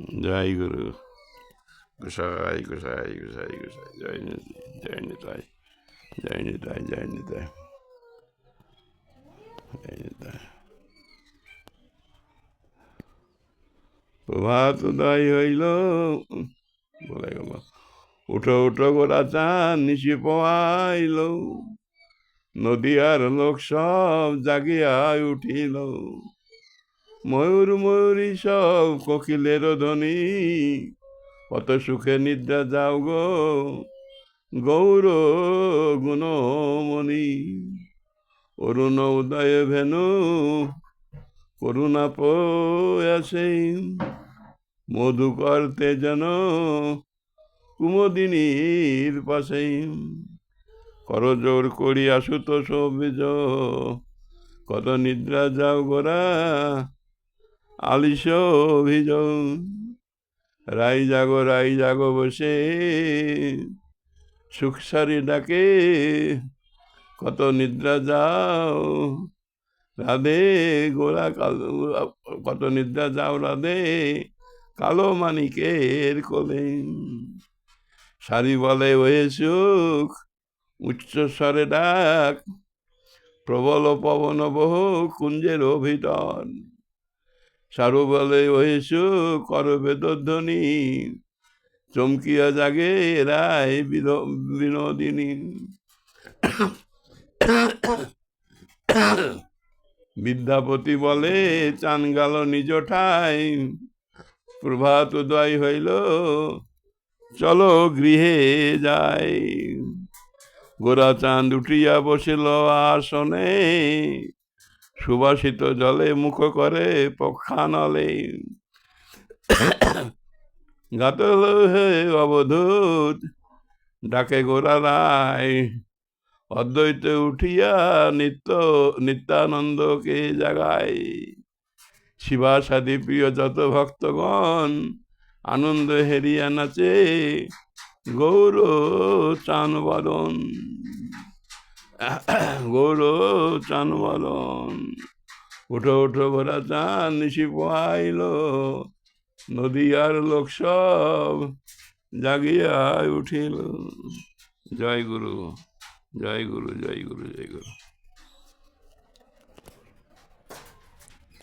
जय गुरु गुसाई गुसाई गुसाई गुसाई जय जय निताई जय निताई जय निताई जय निताई उठो उठो गोरा चाँद निसी पवाइलो नदियार लोक सब जागिया ल ময়ূর ময়ূরী সব কোকিলের ধ্বনি। কত সুখে নিদ্রা যাও গো, গৌর গুণমণি। অরুণ উদয় ভেনু, করুণা পয়াসে মধু করতে যেন কুমদিনীর পাশে। করজোর করি আসুত সবিজ কত নিদ্রা যাও গোরা আলিস অভিজ রাই জাগো রাই জাগো বসে। সুখসারি ডাকে, কত নিদ্রা যাও। রাধে গোরা কালো, কত নিদ্রা যাও রাধে, কালো মানিকের কোলে। সারি বলে ওয়ে সুখ, উচ্চ স্বরে ডাক, প্রবল পবন বহু কুঞ্জের ভিতর সারু বলে ওহে সুখ কর বেদধ্বনি চমকিয়া জাগে রায় বিনো- বিনোদিনী। বিদ্যাপতি বলে, চান গেল নিজ ঠাই, প্রভাত উদয় হইল, চলো গৃহে যাই। গোরা চাঁদ উঠিয়া বসিল আসনে সুবাসিত জলে মুখ করে পক্ষানলে। গাতল হে অবধূত, ডাকে গোরা রায়, অদ্বৈতে উঠিয়া নিত্য নিত্যানন্দকে জাগায়। শিবা সাদী প্রিয় যত ভক্তগণ, আনন্দ হেরিয়া নাচে গৌর চান বদন গৌর চান বলন উঠো উঠো ভরা চান নিশি পাইল নদীয়ার লোক সব জাগিয়া উঠিল। জয় গুরু জয় গুরু জয় গুরু জয় গুরু।